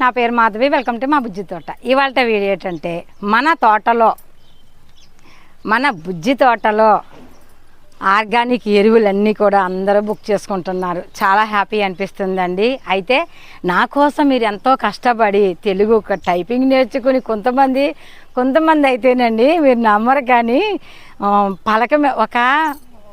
నా పేరు Madhavi welcome to మా బుజ్జి తోట. ఇవాళ వీడియో ఏంటంటే మన తోటలో మన బుజ్జి తోటలో ఆర్గానిక్ ఎరువులన్నీ కూడా అందరూ బుక్ చేసుకుంటున్నారు. చాలా హ్యాపీ అనిపిస్తుందండి. అయితే నా కోసం మీరు ఎంతో కష్టపడి తెలుగు ఒక టైపింగ్ నేర్చుకుని కొంతమంది కొంతమంది అయితేనండి మీరు నమ్మరు కానీ పలక ఒక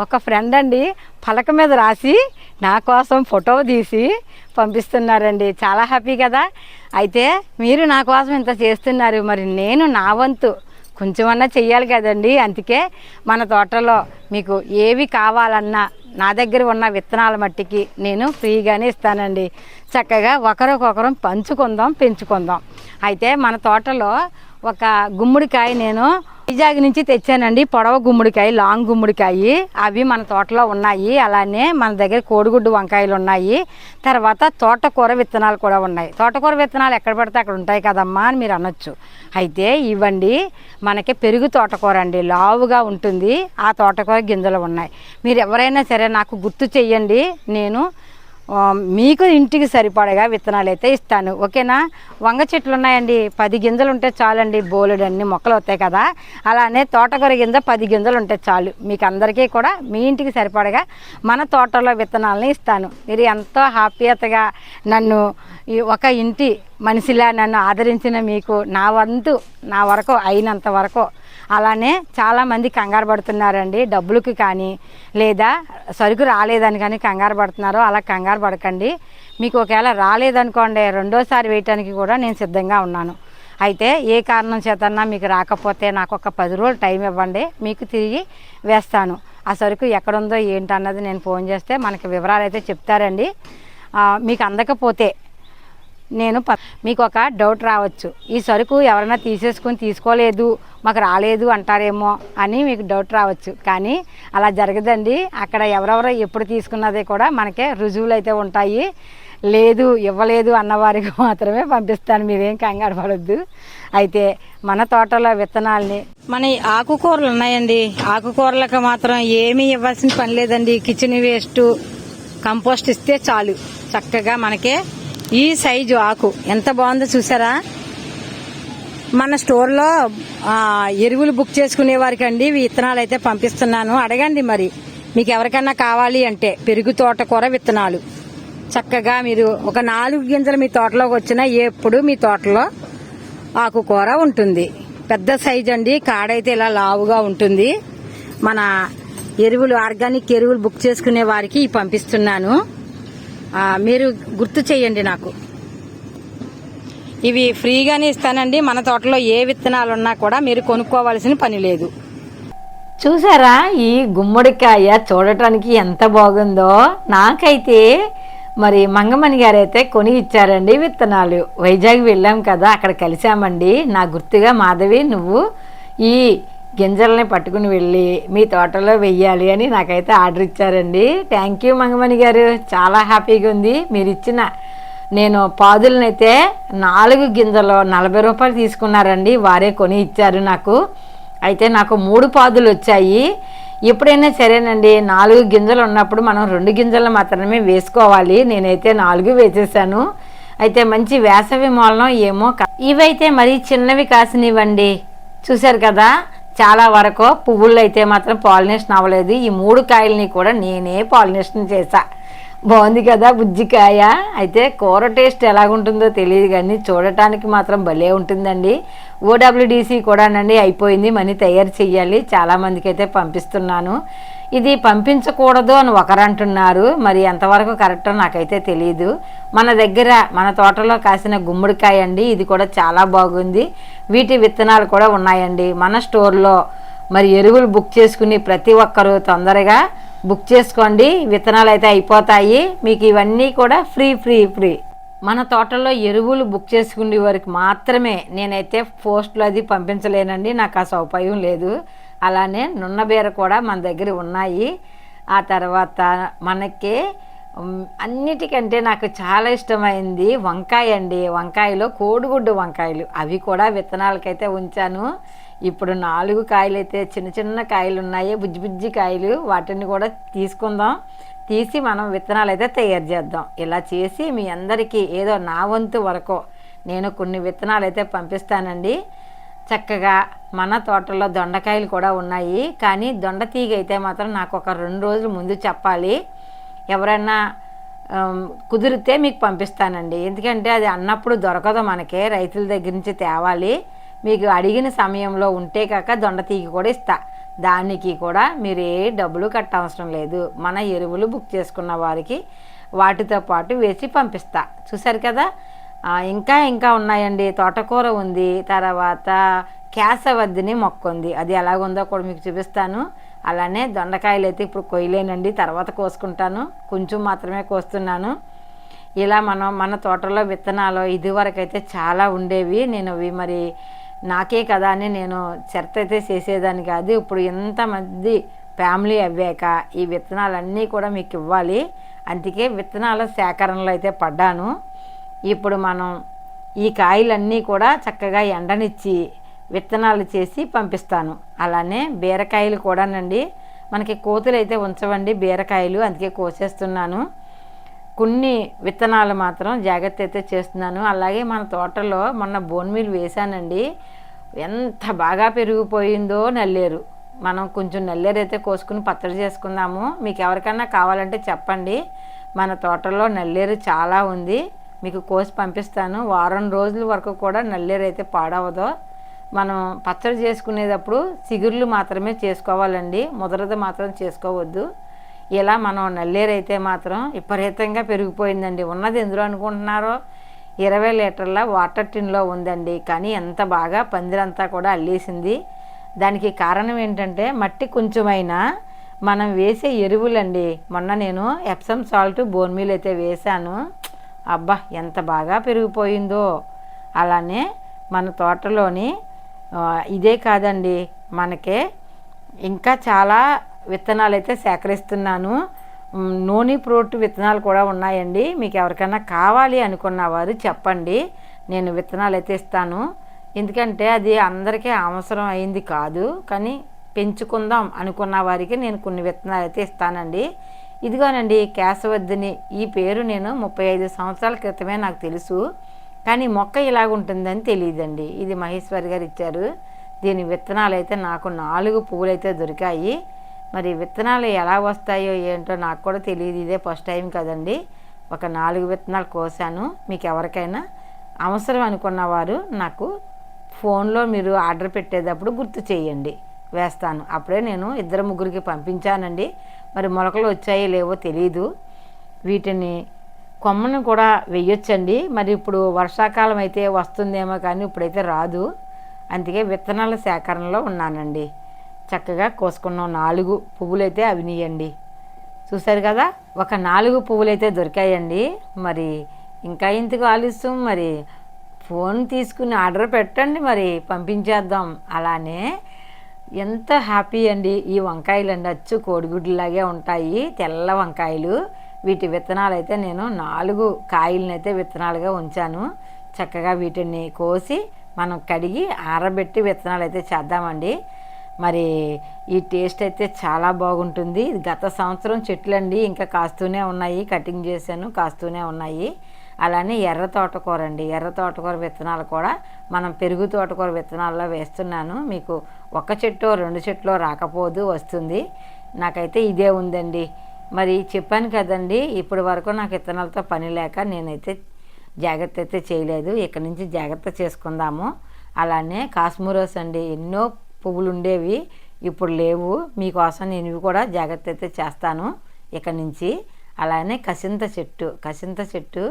ఒక ఫ్రెండ్ అండి పలక మీద రాసి నా కోసం ఫోటో తీసి పంపిస్తున్నారండి. చాలా హ్యాపీ కదా? అయితే మీరు నా కోసం ఇంత చేస్తున్నారు. మరి నేను నా వంతు కొంచెమన్నా చెయ్యాలి కదండి. అందుకే మన తోటలో మీకు ఏవి కావాలన్నా నా దగ్గర ఉన్న విత్తనాల మట్టికి నేను ఫ్రీగానే ఇస్తానండి. చక్కగా ఒకరికొకరం పంచుకుందాం పెంచుకుందాం. అయితే మన తోటలో ఒక గుమ్మడికాయ నేను వైజాగ్ నుంచి తెచ్చానండి పొడవ గుమ్మడికాయ లాంగ్ గుమ్మడికాయ. అవి మన తోటలో ఉన్నాయి. అలానే మన దగ్గర కోడిగుడ్డు వంకాయలు ఉన్నాయి. తర్వాత తోటకూర విత్తనాలు కూడా ఉన్నాయి. తోటకూర విత్తనాలు ఎక్కడ పడితే అక్కడ ఉంటాయి కదమ్మా అని మీరు అనొచ్చు. అయితే ఇవ్వండి. మనకి పెరుగు తోటకూర అండి. లావుగా ఉంటుంది. ఆ తోటకూర గింజలు ఉన్నాయి. మీరు ఎవరైనా సరే నాకు గుర్తు చెయ్యండి. నేను మీకు ఇంటికి సరిపడగా విత్తనాలు అయితే ఇస్తాను. ఓకేనా? వంగ చెట్లు ఉన్నాయండి పది గింజలు ఉంటే చాలండి. బోలెడు అన్ని మొక్కలు అవుతాయి కదా. అలానే తోటకూర గింజ పది గింజలు ఉంటే చాలు. మీకు అందరికీ కూడా మీ ఇంటికి సరిపడగా మన తోటలో విత్తనాలని ఇస్తాను. మీరు ఎంతో హ్యాపీయతగా నన్ను ఈ ఒక ఇంటి మనిషిలా నన్ను ఆదరించిన మీకు నా వంతు నా వరకు అయినంత వరకు అలానే చాలామంది కంగారు పడుతున్నారండి. డబ్బులకి కానీ లేదా సరుకు రాలేదని కానీ కంగారు పడుతున్నారు. అలా కంగారు పడకండి. మీకు ఒకవేళ రాలేదనుకోండి రెండోసారి వేయటానికి కూడా నేను సిద్ధంగా ఉన్నాను. అయితే ఏ కారణం చేతన్నా మీకు రాకపోతే నాకు ఒక పది రోజులు టైం ఇవ్వండి. మీకు తిరిగి వేస్తాను. ఆ సరుకు ఎక్కడుందో ఏంటన్నది నేను ఫోన్ చేస్తే మనకి వివరాలు అయితే చెప్తారండి మీకు అందకపోతే నేను ప- మీకు ఒక డౌట్ రావచ్చు. ఈ సరుకు ఎవరైనా తీసేసుకుని తీసుకోలేదు మాకు రాలేదు అంటారేమో అని మీకు డౌట్ రావచ్చు. కానీ అలా జరగదండి. అక్కడ ఎవరెవరో ఎప్పుడు తీసుకున్నది కూడా మనకే రుజువులు అయితే ఉంటాయి. లేదు ఇవ్వలేదు అన్నవారికి మాత్రమే పంపిస్తాను. మీరేం కంగారు పడొద్దు. అయితే మన తోటలో విత్తనాల్ని మన ఆకుకూరలు ఉన్నాయండి. ఆకుకూరలకు మాత్రం ఏమీ ఇవ్వాల్సిన పని లేదండి. కిచెన్ వేస్ట్ కంపోస్ట్ ఇస్తే చాలు. చక్కగా మనకే ఈ సైజు ఆకు ఎంత బాగుందో చూసారా? మన స్టోర్లో ఎరువులు బుక్ చేసుకునే వారికి అండి విత్తనాలు అయితే పంపిస్తున్నాను. అడగండి మరి మీకు ఎవరికైనా కావాలి అంటే పెరుగు తోటకూర విత్తనాలు. చక్కగా మీరు ఒక నాలుగు గింజలు మీ తోటలోకి వచ్చినా ఎప్పుడు మీ తోటలో ఆకుకూర ఉంటుంది. పెద్ద సైజ్ అండి కాడైతే ఇలా లావుగా ఉంటుంది. మన ఎరువులు ఆర్గానిక్ ఎరువులు బుక్ చేసుకునే వారికి పంపిస్తున్నాను. మీరు గుర్తు చేయండి నాకు. ఇవి ఫ్రీగానే ఇస్తానండి. మన తోటలో ఏ విత్తనాలు ఉన్నా కూడా మీరు కొనుక్కోవాల్సిన పని లేదు. చూసారా? ఈ గుమ్మడికాయ చూడటానికి ఎంత బాగుందో? నాకైతే మరి మంగమణి గారు అయితే కొని ఇచ్చారండి విత్తనాలు. వైజాగ్ వెళ్ళాం కదా అక్కడ కలిసామండి. నా గుర్తుగా మాధవి నువ్వు ఈ గింజల్ని పట్టుకుని వెళ్ళి మీ తోటలో వెయ్యాలి అని నాకైతే ఆర్డర్ ఇచ్చారండి. థ్యాంక్ యూ మంగమణి గారు. చాలా హ్యాపీగా ఉంది. మీరు ఇచ్చిన నేను పాదులనైతే నాలుగు గింజలు నలభై రూపాయలు తీసుకున్నారండి. వారే కొని ఇచ్చారు నాకు. అయితే నాకు మూడు పాదులు వచ్చాయి. ఎప్పుడైనా సరేనండి నాలుగు గింజలు ఉన్నప్పుడు మనం రెండు గింజలు మాత్రమే వేసుకోవాలి. నేనైతే నాలుగు వేసేసాను. అయితే మంచి వేసవి మూలం ఏమో కా- ఇవైతే మరీ చిన్నవి కాసినివ్వండి. చూశారు కదా? చాలా వరకు పువ్వుల్లో అయితే మాత్రం పాలినేషన్ అవ్వలేదు. ఈ మూడు కాయల్ని కూడా నేనే పాలినేషన్ చేశా. బాగుంది కదా బుజ్జికాయ. అయితే కూర టేస్ట్ ఎలాగుంటుందో తెలియదు కానీ చూడటానికి మాత్రం భలే ఉంటుందండి. ఓడబ్ల్యూడిసి కూడానండి అయిపోయింది మనీ తయారు చేయాలి చాలామందికి అయితే పంపిస్తున్నాను. ఇది పంపించకూడదు అని ఒకరంటున్నారు. మరి ఎంతవరకు కరెక్టో నాకైతే తెలియదు మన దగ్గర మన తోటలో కాసిన గుమ్మడికాయ అండి ఇది కూడా చాలా బాగుంది. వీటి విత్తనాలు కూడా ఉన్నాయండి. మన స్టోర్లో మరి ఎరువులు బుక్ చేసుకుని ప్రతి ఒక్కరూ తొందరగా బుక్ చేసుకోండి. విత్తనాలు అయితే అయిపోతాయి. మీకు ఇవన్నీ కూడా ఫ్రీ ఫ్రీ ఫ్రీ. మన తోటలో ఎరువులు బుక్ చేసుకునే వరకు మాత్రమే. నేనైతే పోస్టులు అది పంపించలేనండి. నాకు ఆ సౌపాయం లేదు. అలానే నున్నబీర కూడా మన దగ్గర ఉన్నాయి. ఆ తర్వాత మనకి అన్నిటికంటే నాకు చాలా ఇష్టమైంది వంకాయ అండి. వంకాయలో కోడిగుడ్డు వంకాయలు. అవి కూడా విత్తనాలకైతే ఉంచాను. ఇప్పుడు నాలుగు కాయలు అయితే చిన్న చిన్న కాయలు ఉన్నాయి బుజ్జి బుజ్జి కాయలు వాటిని కూడా తీసుకుందాం. తీసి మనం విత్తనాలు అయితే తయారు చేద్దాం. ఇలా చేసి మీ అందరికీ ఏదో నా వంతు వరకు నేను కొన్ని విత్తనాలు అయితే పంపిస్తానండి. చక్కగా మన తోటలో దొండకాయలు కూడా ఉన్నాయి. కానీ దొండ తీగ అయితే మాత్రం నాకు ఒక రెండు రోజుల ముందు చెప్పాలి. ఎవరైనా కుదిరితే మీకు పంపిస్తానండి. ఎందుకంటే అది అన్నప్పుడు దొరకదు మనకే. రైతుల దగ్గర నుంచి తేవాలి. మీకు అడిగిన సమయంలో ఉంటే కాక దొండ తీగ కూడా ఇస్తా. దానికి కూడా మీరు ఏ డబ్బులు కట్టవసరం లేదు. మన ఎరువులు బుక్ చేసుకున్న వారికి వాటితో పాటు వేసి పంపిస్తా. చూసారు కదా? ఇంకా ఇంకా ఉన్నాయండి. తోటకూర ఉంది తర్వాత కేసవద్దిని మొక్క ఉంది. అది ఎలాగుందో కూడా మీకు చూపిస్తాను. అలానే దొండకాయలు అయితే ఇప్పుడు కొయ్యలేనండి. తర్వాత కోసుకుంటాను. కొంచెం మాత్రమే కోస్తున్నాను. ఇలా మనం మన తోటలో విత్తనాలు ఇదివరకైతే చాలా ఉండేవి. నేను అవి మరి నాకే కదా అని నేను చెత్త అయితే చేసేదాన్ని కాదు. ఇప్పుడు ఎంతమంది ఫ్యామిలీ అవ్వాక ఈ విత్తనాలన్నీ కూడా మీకు ఇవ్వాలి. అందుకే విత్తనాల సేకరణలో అయితే పడ్డాను. ఇప్పుడు మనం ఈ కాయలన్నీ కూడా చక్కగా ఎండనిచ్చి విత్తనాలు చేసి పంపిస్తాను. అలానే బీరకాయలు కూడానండి. మనకి కోతులు అయితే ఉంచవండి బీరకాయలు అందుకే కోసేస్తున్నాను. కొన్ని విత్తనాలు మాత్రం జాగ్రత్త అయితే చేస్తున్నాను. అలాగే మన తోటలో మొన్న బోన్ మీల్ వేశానండి. ఎంత బాగా పెరిగిపోయిందో నల్లేరు. మనం కొంచెం నల్లేరు అయితే కోసుకుని పచ్చడి చేసుకుందాము. మీకు ఎవరికైనా కావాలంటే చెప్పండి. మన తోటలో నల్లేరు చాలా ఉంది. మీకు కోసి పంపిస్తాను. వారం రోజుల వరకు కూడా నల్లేరు అయితే పాడవదు. మనం పచ్చడి చేసుకునేటప్పుడు చిగుర్లు మాత్రమే చేసుకోవాలండి. ముదరద మాత్రం చేసుకోవద్దు. ఇలా మనం నల్లేరు అయితే మాత్రం విపరీతంగా పెరిగిపోయిందండి. ఉన్నది ఎందులో అనుకుంటున్నారో? ఇరవై లీటర్ల వాటర్ టిన్లో ఉందండి. కానీ ఎంత బాగా పందిరంతా కూడా అల్లేసింది. దానికి కారణం ఏంటంటే మట్టి కొంచెమైనా మనం వేసే ఎరువులండి. మొన్న నేను ఎప్సమ్ సాల్ట్ బోన్ మీల్ అయితే వేశాను అబ్బా ఎంత బాగా పెరిగిపోయిందో. అలానే మన తోటలోని ఇదే కాదండి. మనకే ఇంకా చాలా విత్తనాలు అయితే సేకరిస్తున్నాను నూనె ప్రోట్ విత్తనాలు కూడా ఉన్నాయండి. మీకు ఎవరికైనా కావాలి అనుకున్న వారు చెప్పండి. నేను విత్తనాలు అయితే ఇస్తాను. ఎందుకంటే అది అందరికీ అవసరం అయింది కాదు. కానీ పెంచుకుందాం అనుకున్న వారికి నేను కొన్ని విత్తనాలు అయితే ఇస్తానండి. ఇదిగోనండి కేశవద్దని. ఈ పేరు నేను ముప్పై ఐదు సంవత్సరాల క్రితమే నాకు తెలుసు. కానీ మొక్క ఇలాగుంటుందని తెలియదండి. ఇది మహేశ్వరి గారు ఇచ్చారు. దీని విత్తనాలు అయితే నాకు నాలుగు పువ్వులు అయితే దొరికాయి. మరి విత్తనాలు ఎలా వస్తాయో ఏంటో నాకు కూడా తెలియదు. ఇదే ఫస్ట్ టైం కదండి. ఒక నాలుగు విత్తనాలు కోసాను. మీకు ఎవరికైనా అవసరం అనుకున్న వారు నాకు ఫోన్లో మీరు ఆర్డర్ పెట్టేటప్పుడు గుర్తు చేయండి. వేస్తాను. అప్పుడే నేను ఇద్దరు ముగ్గురికి పంపించానండి. మరి మొలకలు వచ్చాయో లేవో తెలియదు వీటిని కొమ్మను కూడా వెయ్యొచ్చండి మరి ఇప్పుడు వర్షాకాలం అయితే వస్తుందేమో కానీ ఇప్పుడైతే రాదు. అందుకే విత్తనాల సేకరణలో ఉన్నానండి. చక్కగా కోసుకున్న. నాలుగు పువ్వులైతే అవినీయండి చూశారు కదా ఒక నాలుగు పువ్వులైతే దొరికాయండి. మరి ఇంకా ఇంతకు ఆలస్యం? మరి ఫోన్ తీసుకుని ఆర్డర్ పెట్టండి మరి పంపించేద్దాం. అలానే ఎంత హ్యాపీ అండి. ఈ వంకాయలు అండి అచ్చు కోడిగుడ్లాగే ఉంటాయి తెల్ల వంకాయలు. వీటి విత్తనాలు అయితే నేను నాలుగు కాయలను అయితే విత్తనాలుగా ఉంచాను. చక్కగా వీటిని కోసి మనం కడిగి ఆరబెట్టి విత్తనాలు అయితే చేద్దామండి. మరి ఈ టేస్ట్ అయితే చాలా బాగుంటుంది. గత సంవత్సరం చెట్లండి ఇంకా కాస్తూనే ఉన్నాయి కటింగ్ చేశాను కాస్తూనే ఉన్నాయి. అలానే ఎర్ర తోటకూర అండి ఎర్ర తోటకూర విత్తనాలు కూడా మనం పెరుగు తోటకూర విత్తనాల్లో వేస్తున్నాను. మీకు ఒక చెట్టు రెండు చెట్లు రాకపోదు వస్తుంది. నాకైతే ఇదే ఉందండి. మరి చెప్పాను కదండి ఇప్పటి వరకు నాకు విత్తనాలతో పని లేక నేనైతే జాగ్రత్త అయితే చేయలేదు. ఇక్కడి నుంచి జాగ్రత్త చేసుకుందాము. అలానే కాస్మూరోస్ అండి. ఎన్నో పువ్వులు ఉండేవి ఇప్పుడు లేవు. మీకోసం నేను ఇవి కూడా జాగ్రత్త అయితే చేస్తాను ఇక్కడి నుంచి. అలానే కసింత చెట్టు కసింత చెట్టు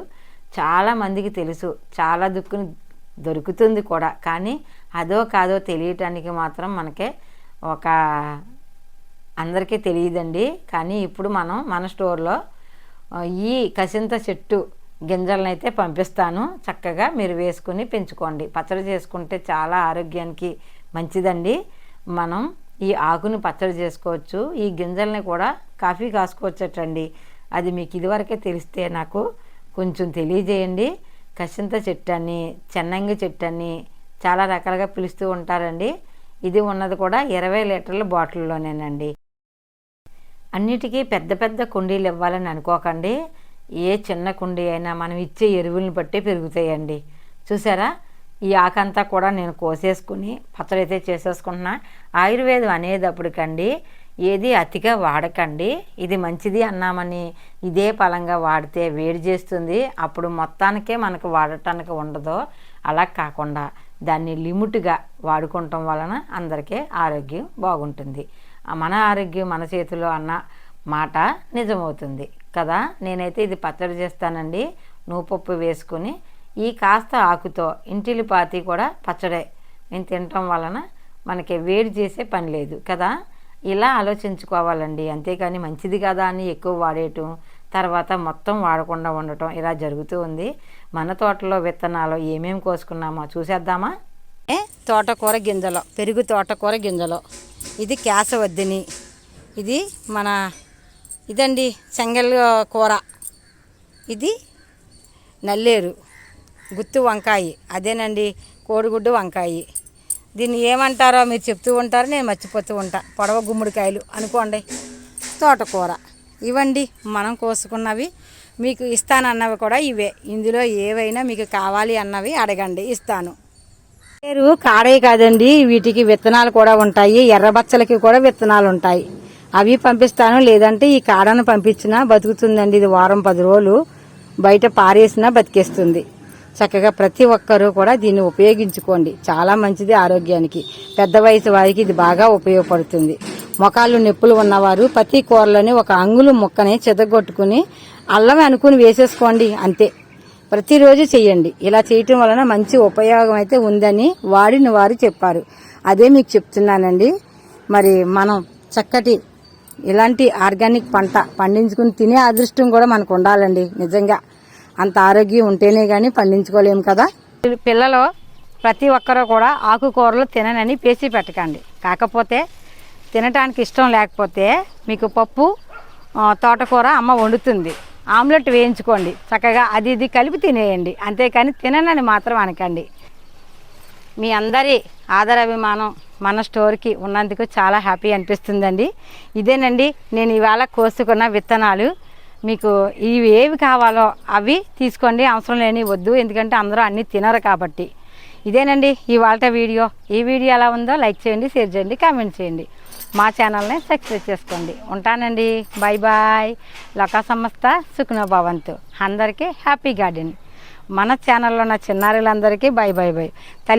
చాలా మందికి తెలుసు. చాలా దుక్కుని దొరుకుతుంది కూడా. కానీ అదో కాదో తెలియటానికి మాత్రం మనకే ఒక అందరికీ తెలియదండి. కానీ ఇప్పుడు మనం మన స్టోర్లో ఈ కసింత చెట్టు గింజలను అయితే పంపిస్తాను. చక్కగా మీరు వేసుకుని పెంచుకోండి. పచ్చడి చేసుకుంటే చాలా ఆరోగ్యానికి మంచిదండి. మనం ఈ ఆకుని పచ్చడి చేసుకోవచ్చు. ఈ గింజల్ని కూడా కాఫీ కాసుకోవచ్చటండి. అది మీకు ఇదివరకే తెలిస్తే నాకు కొంచెం తెలియజేయండి. కసింత చెట్టు అని చెన్నంగి చెట్టు అని చాలా రకాలుగా పిలుస్తూ ఉంటారండి. ఇది ఉన్నది కూడా ఇరవై లీటర్ల బాటిల్లోనేనండి. అన్నిటికీ పెద్ద పెద్ద కుండీలు ఇవ్వాలని అనుకోకండి. ఏ చిన్న కుండీ అయినా మనం ఇచ్చే ఎరువులను బట్టి పెరుగుతాయండి. చూసారా? ఈ ఆకంతా కూడా నేను కోసేసుకుని పచ్చడి అయితే చేసేసుకుంటున్నా. ఆయుర్వేదం అనేటప్పటికండి ఏది అతిగా వాడకండి. ఇది మంచిది అన్నామని ఇదే పలంగా వాడితే వేడి చేస్తుంది. అప్పుడు మొత్తానికే మనకు వాడటానికి ఉండదు. అలా కాకుండా దాన్ని లిమిట్గా వాడుకోవటం వలన అందరికీ ఆరోగ్యం బాగుంటుంది. మన ఆరోగ్యం మన చేతిలో అన్న మాట నిజమవుతుంది. కదా? నేనైతే ఇది పచ్చడి చేస్తానండి. నూపప్పు వేసుకుని ఈ కాస్త ఆకుతో ఇంటిలిపాతి కూడా పచ్చడే. నేను తినటం వలన మనకి వేడి చేసే పని లేదు కదా? ఇలా ఆలోచించుకోవాలండి. అంతేకాని మంచిది కదా అని ఎక్కువ వాడేయటం తర్వాత మొత్తం వాడకుండా ఉండటం ఇలా జరుగుతూ ఉంది. మన తోటలో విత్తనాలు ఏమేమి కోసుకున్నామో చూసేద్దామా? ఏ? తోటకూర గింజలు పెరుగు తోటకూర గింజలు. ఇది కేసవద్దిని ఇది మన ఇదండి చెంగల్ కూర. ఇది నల్లేరు. గుత్తు వంకాయ. అదేనండి కోడిగుడ్డు వంకాయ. దీన్ని ఏమంటారో మీరు చెప్తూ ఉంటారో నేను మర్చిపోతూ ఉంటా. పొడవ గుమ్మడికాయలు అనుకోండి. తోటకూర. ఇవండి మనం కోసుకున్నవి. మీకు ఇస్తానన్నవి కూడా ఇవే. ఇందులో ఏవైనా మీకు కావాలి అన్నవి అడగండి ఇస్తాను. పేరు కాడే కాదండి వీటికి విత్తనాలు కూడా ఉంటాయి. ఎర్రబచ్చలకి కూడా విత్తనాలు ఉంటాయి. అవి పంపిస్తాను లేదంటే ఈ కాడను పంపించినా బతుకుతుందండి. ఇది వారం పది రోజులు బయట పారేసినా బతికేస్తుంది. చక్కగా ప్రతి ఒక్కరూ కూడా దీన్ని ఉపయోగించుకోండి. చాలా మంచిది ఆరోగ్యానికి. పెద్ద వయసు వారికి ఇది బాగా ఉపయోగపడుతుంది. మొఖాలు నొప్పులు ఉన్నవారు ప్రతి కూరలోని ఒక అంగుళం ముక్కని చెదగొట్టుకుని అల్లం అనుకుని వేసేసుకోండి. అంతే. ప్రతిరోజు చేయండి. ఇలా చేయటం వలన మంచి ఉపయోగం అయితే ఉందని వాడిన వారు చెప్పారు. అదే మీకు చెప్తున్నానండి. మరి మనం చక్కటి ఇలాంటి ఆర్గానిక్ పంట పండించుకుని తినే అదృష్టం కూడా మనకు ఉండాలండి. నిజంగా. అంత ఆరోగ్యం ఉంటేనే కానీ పండించుకోలేము కదా. పిల్లలు ప్రతి ఒక్కరూ కూడా ఆకుకూరలు తిననని పేసి పెట్టకండి. కాకపోతే తినటానికి ఇష్టం లేకపోతే మీకు పప్పు తోటకూర అమ్మ వండుతుంది. ఆమ్లెట్ వేయించుకోండి. చక్కగా అది ఇది కలిపి తినేయండి. అంతేకాని తిననని మాత్రం అనకండి. మీ అందరి ఆదరాభిమానం మన స్టోర్కి ఉన్నందుకు చాలా హ్యాపీ అనిపిస్తుందండి. ఇదేనండి నేను ఇవాళ కోసుకున్న విత్తనాలు. మీకు ఇవి ఏవి కావాలో అవి తీసుకోండి. అవసరం లేని వద్దు. ఎందుకంటే అందరూ అన్నీ తినరు కాబట్టి. ఇదేనండి ఇవాళ వీడియో. ఈ వీడియో ఎలా ఉందో లైక్ చేయండి షేర్ చేయండి కామెంట్ చేయండి. మా ఛానల్ని సబ్స్క్రైబ్ చేసుకోండి. ఉంటానండి. బాయ్ బాయ్ లొకా సంస్థ సుఖనో భవంతు. అందరికీ హ్యాపీ గార్డెన్ మన ఛానల్లో ఉన్న చిన్నారులందరికీ బాయ్ బాయ్ బాయ్ తల్లి